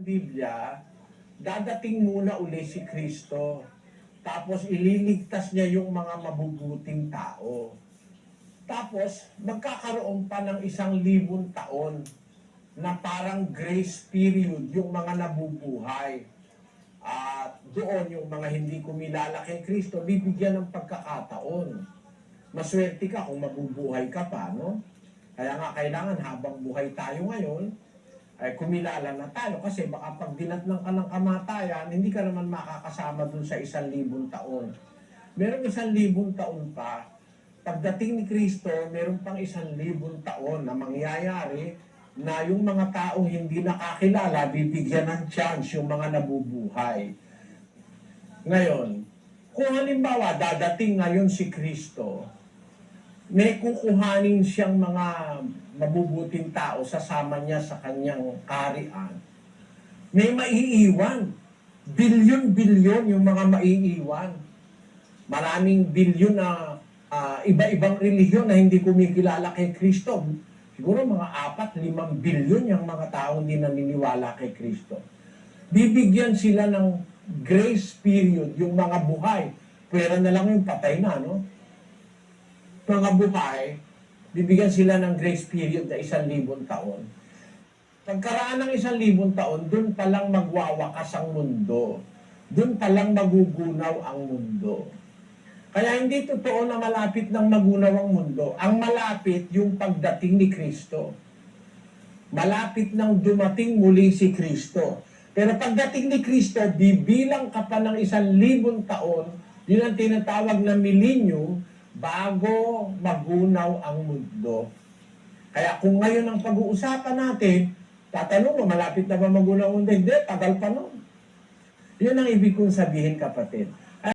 Biblia, dadating muna uli si Kristo. Tapos ililigtas niya yung mga mabubuting tao. Tapos magkakaroon pa ng isang libon taon na parang grace period yung mga nabubuhay. At doon yung mga hindi kumilala kay Kristo, bibigyan ng pagkakataon. Maswerte ka kung mabubuhay ka pa, no? Kaya nga kailangan habang buhay tayo ngayon, ay kumilala na tayo kasi baka pag dinatnan ka ng kamatayan, hindi ka naman makakasama dun sa isang libong taon. Meron isang libong taon pa, pagdating ni Kristo, meron pang isang libong taon na mangyayari na yung mga taong hindi nakakilala, bibigyan ng chance yung mga nabubuhay. Ngayon, kung halimbawa dadating ngayon si Kristo, may kukuhanin siyang mga mabubuting tao, sasama niya sa kanyang kaharian. May maiiwan. Bilyon-bilyon yung mga maiiwan. Maraming bilyon na ah, iba-ibang relihiyon na hindi kumikilala kay Kristo. Siguro mga apat, limang bilyon yung mga taong hindi naniniwala kay Kristo. Bibigyan sila ng grace period, yung mga buhay. Pwera na lang yung patay na, no? mga buhay, bibigyan sila ng grace period na isang libon taon. Pagkaraan ng isang libon taon, doon palang magwawakas ang mundo. Doon palang magugunaw ang mundo. Kaya hindi totoo na malapit ng magunaw ang mundo. Ang malapit yung pagdating ni Kristo. Malapit nang dumating muli si Kristo. Pero pagdating ni Kristo, bibilang ka pa ng isang libon taon, yun ang tinatawag na millennium, bago magunaw ang mundo. Kaya kung ngayon ang pag-uusapan natin, tatanong mo, malapit na ba magunaw ang mundo? Hindi, tagal pa nun. Yun ang ibig kong sabihin, kapatid.